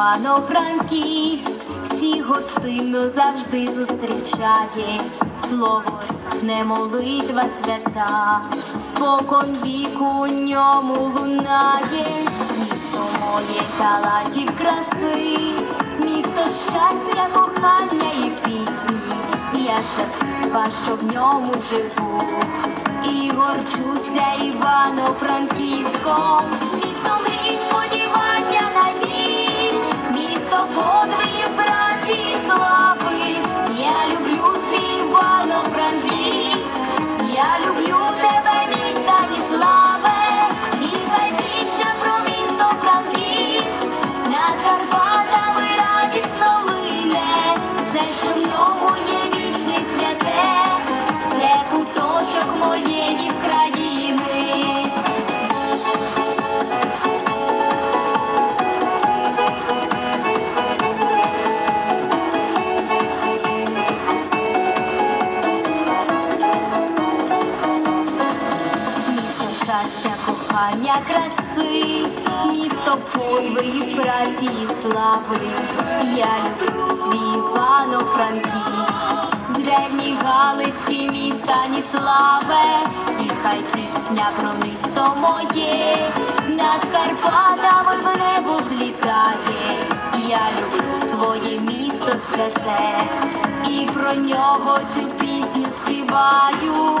Івано-Франківськ всі гостинно завжди зустрічає слово не молитва свята, спокон віку у ньому лунає, місто моє талантів краси, місто щастя, кохання і пісні. Я щаслива, що в ньому живу. І горчуся Івано-Франківськом, місто кохання, краси, місто подвигів, праці і слави. Я люблю свій Івано-Франківськ, древні Галицькі міста, ні славе, і хай пісня про місто моє, над Карпатами в небо злітає. Я люблю своє місто святе, і про нього цю пісню співаю.